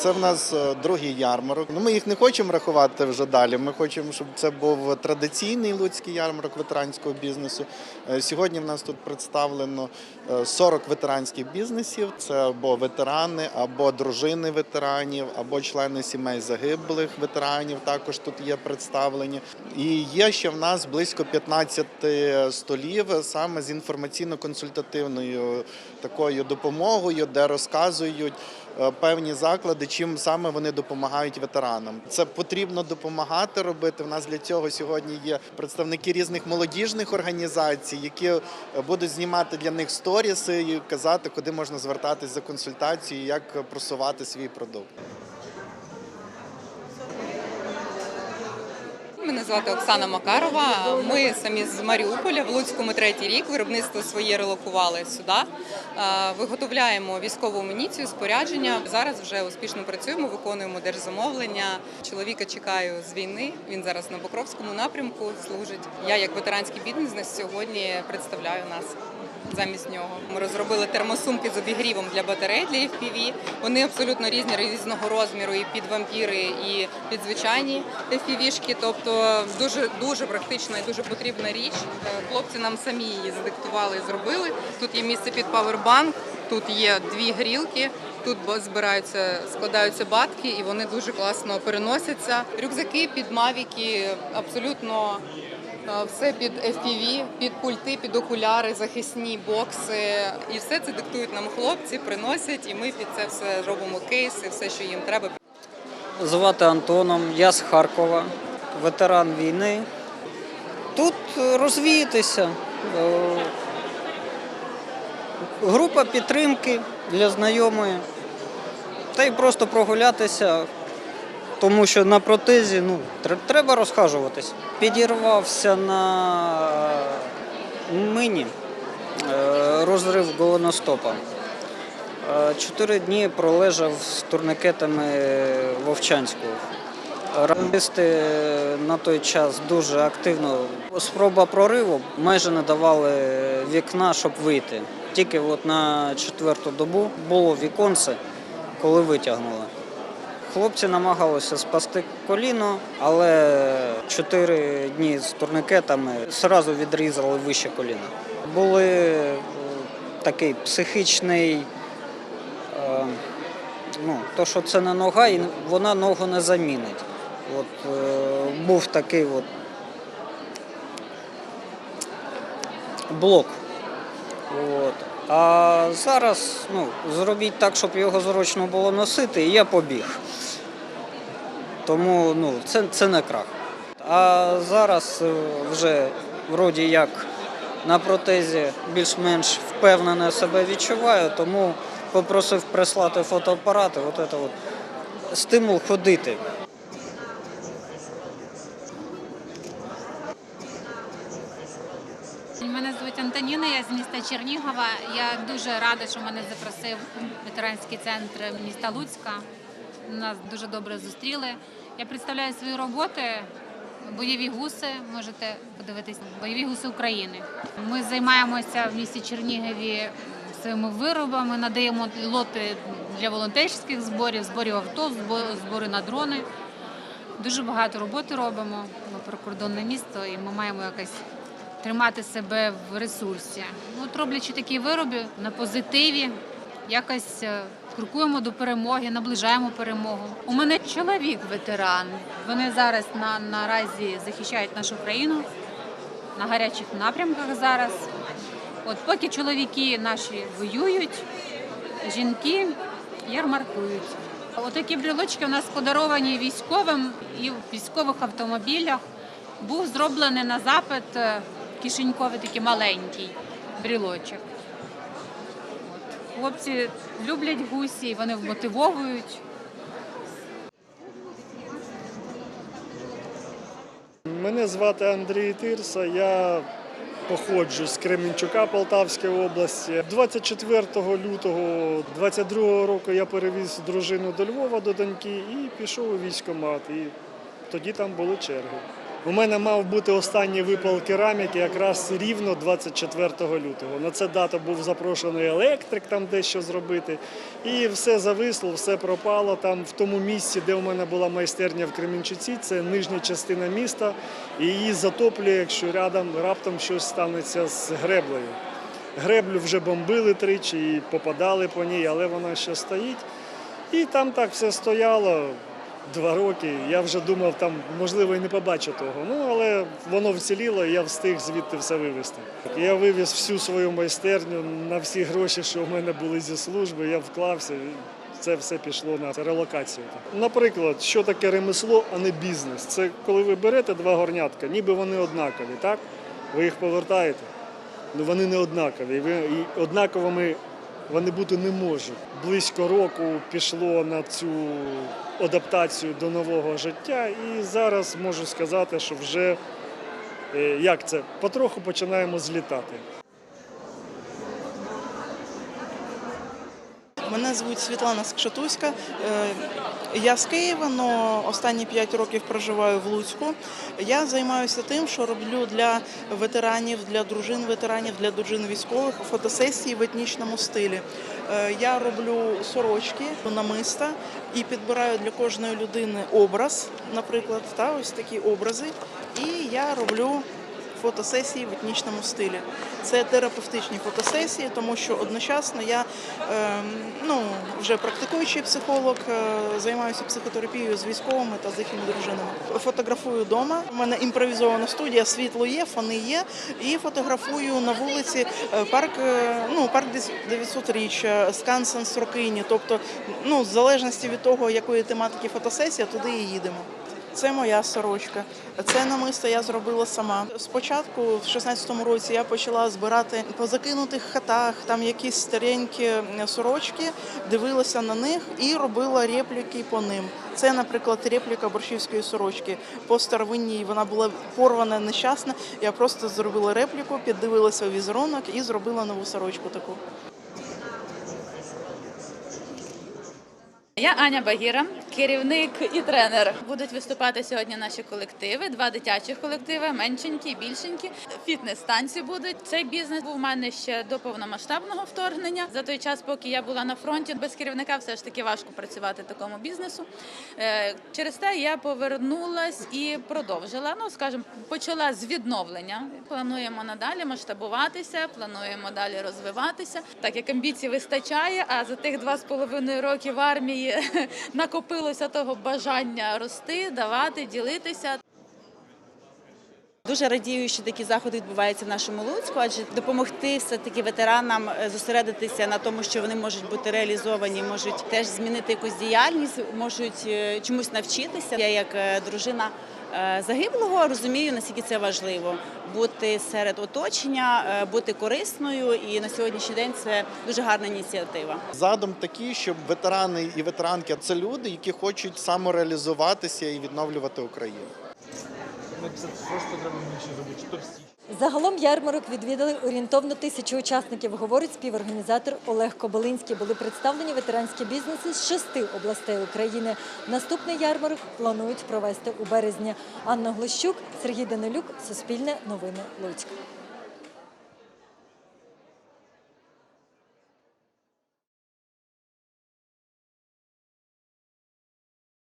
Це в нас е, другий ярмарок. Ну, ми їх не хочемо рахувати вже далі. Ми хочемо, щоб це був традиційний луцький ярмарок ветеранського бізнесу. Е, Сьогодні в нас тут представлено е, 40 ветеранських бізнесів. Це або ветерани, або дружини ветеранів, або члени сімей загиблих ветеранів. Також тут є представлені. І є ще в нас близько 15 столів саме з інформаційно-консультативною такою допомогою, де розказують е, певні заклади, чим саме вони допомагають ветеранам. Це потрібно допомагати робити. У нас для цього сьогодні є представники різних молодіжних організацій, які е, будуть знімати для них сторіси і казати, куди можна звертатись за консультацією, як просувати свій продукт. Мене звати Оксана Макарова. Ми самі з Маріуполя в Луцькому третій рік. Виробництво своє релокували сюди. Е, Виготовляємо військову амуніцію, спорядження. Зараз вже успішно працюємо, виконуємо держзамовлення. Чоловіка чекаю з війни. Він зараз на Покровському напрямку служить. Я як ветеранський бізнес сьогодні представляю нас. Замість нього ми розробили термосумки з обігрівом для батарей для FPV. Вони абсолютно різні, різного розміру, і під вампіри, і під звичайні FPV-шки. Тобто дуже дуже практична і дуже потрібна річ. Е, Хлопці нам самі її задиктували і зробили. Тут є місце під павербанк, тут є дві грілки. Тут збираються, складаються батки, і вони дуже класно переносяться. Рюкзаки під мавіки абсолютно Е, Все під FPV, під пульти, під окуляри, захисні бокси. І все це диктують нам хлопці, приносять, і ми під це все робимо кейси, все, що їм треба. Звати Антоном, я з Харкова, ветеран війни. Тут розвіятися. е, Група підтримки для знайомої. Та й просто прогулятися, тому що на протезі ну, треба розхажуватись. Підірвався на мині е, розрив голеностопа. Е, Чотири дні пролежав з турникетами в. Ранисти на той час дуже активно. Спроба прориву майже не давали вікна, щоб вийти. Тільки от на четверту добу було віконце, коли витягнули. Хлопці намагалися спасти коліно, але чотири дні з турникетами одразу відрізали вище коліна. Були е, такий психічний, е, ну, то, що це не нога, і вона ногу не замінить. От, е, був такий от блок. От. А зараз ну, зробіть так, щоб його зручно було носити, і я побіг. Тому ну, це, це не крах. А зараз е, вже вроді як на протезі більш-менш впевнено себе відчуваю, тому попросив прислати фотоапарати, от от стимул ходити. Мене звуть Антоніна, я з міста Чернігова. Я дуже рада, що мене запросив ветеранський центр міста Луцька. Нас дуже добре зустріли. Я представляю свої роботи. Бойові гуси, можете подивитися, бойові гуси України. Ми займаємося в місті Чернігові своїми виробами, надаємо лоти для волонтерських зборів, зборів авто, збо- збори на дрони. Дуже багато роботи робимо. Ми прикордонне місто, і ми маємо якось тримати себе в ресурсі. Ну, От роблячи такі вироби на позитиві, якось е, крокуємо до перемоги, наближаємо перемогу. У мене чоловік ветеран. Вони зараз на, наразі захищають нашу країну на гарячих напрямках зараз. От поки чоловіки наші воюють, жінки ярмаркують. Отакі брілочки у нас подаровані військовим і в військових автомобілях. Був зроблений на запит е, кишеньковий такий маленький брілочок. От. Хлопці люблять гусі, вони вмотивовують. Мене звати Андрій Тирса, я походжу з Кременчука Полтавської області. 24 лютого 22 року я перевіз дружину до Львова до доньки і пішов у військкомат. І тоді там були черги. У мене мав бути останній випал кераміки якраз рівно 24 лютого. На це дату був запрошений електрик там дещо зробити. І все зависло, все пропало там в тому місці, де у мене була майстерня в Кременчуці. Це нижня частина міста. І її затоплює, якщо рядом раптом щось станеться з греблею. Греблю вже бомбили тричі і попадали по ній, але вона ще стоїть. І там так все стояло два роки. Я вже думав, там можливо і не побачу того. Ну але воно вціліло, і я встиг звідти все вивезти. Я вивіз всю свою майстерню на всі гроші, що в мене були зі служби. Я вклався. Це все пішло на релокацію. Наприклад, що таке ремесло, а не бізнес? Це коли ви берете два горнятка, ніби вони однакові, так? Ви їх повертаєте. Ну вони не однакові. Ви однаковими вони бути не можуть. Близько року пішло на цю адаптацію до нового життя, і зараз можу сказати, що вже е, як це потроху починаємо злітати. Мене звуть Світлана Скшатуська. Я з Києва, але останні 5 років проживаю в Луцьку. Я займаюся тим, що роблю для ветеранів, для дружин ветеранів, для дружин військових фотосесії в етнічному стилі. Е, Я роблю сорочки, намиста і підбираю для кожної людини образ, наприклад, та ось такі образи. І я роблю фотосесії в етнічному стилі. Це терапевтичні фотосесії, тому що одночасно я ем, ну, вже практикуючий психолог, е, займаюся психотерапією з військовими та з їхніми дружинами. Фотографую вдома. У мене імпровізована студія, світло є, фони є. І фотографую на вулиці е, парк, е, ну, парк 900-річчя, Скансен Срокині. Тобто, ну, в залежності від того, якої тематики фотосесія, туди і їдемо. Це моя сорочка. Це намисто я зробила сама. Спочатку, в 16-му році, я почала збирати по закинутих хатах, там якісь старенькі сорочки, дивилася на них і робила репліки по ним. Це, наприклад, репліка борщівської сорочки. По старовинній вона була порвана, нещасна. Я просто зробила репліку, піддивилася у візерунок і зробила нову сорочку таку. Я Аня Багіра, керівник і тренер. Будуть виступати сьогодні наші колективи, два дитячих колективи, меншенькі більшенькі. Фітнес-танці будуть. Цей бізнес був у мене ще до повномасштабного вторгнення. За той час, поки я була на фронті, без керівника все ж таки важко працювати такому бізнесу. Е, Через те я повернулась і продовжила. Ну, скажімо, почала з відновлення. Плануємо надалі масштабуватися, плануємо далі розвиватися. Так як амбіцій вистачає, а за тих два з половиною роки в армії накопилося того бажання рости, давати, ділитися. Дуже радію, що такі заходи відбуваються в нашому Луцьку, адже допомогти все таки ветеранам е, зосередитися на тому, що вони можуть бути реалізовані, можуть теж змінити якусь діяльність, можуть е, чомусь навчитися. Я як е, дружина загиблого розумію, наскільки це важливо бути серед оточення, е, бути корисною. І на сьогоднішній день це дуже гарна ініціатива. Задум такий, щоб ветерани і ветеранки це люди, які хочуть самореалізуватися і відновлювати Україну. Загалом ярмарок відвідали орієнтовно тисячу учасників, говорить співорганізатор Олег Кобилинський. Були представлені ветеранські бізнеси з шести областей України. Наступний ярмарок планують провести у березні. Анна Глощук, Сергій Данилюк, Суспільне новини Луцьк.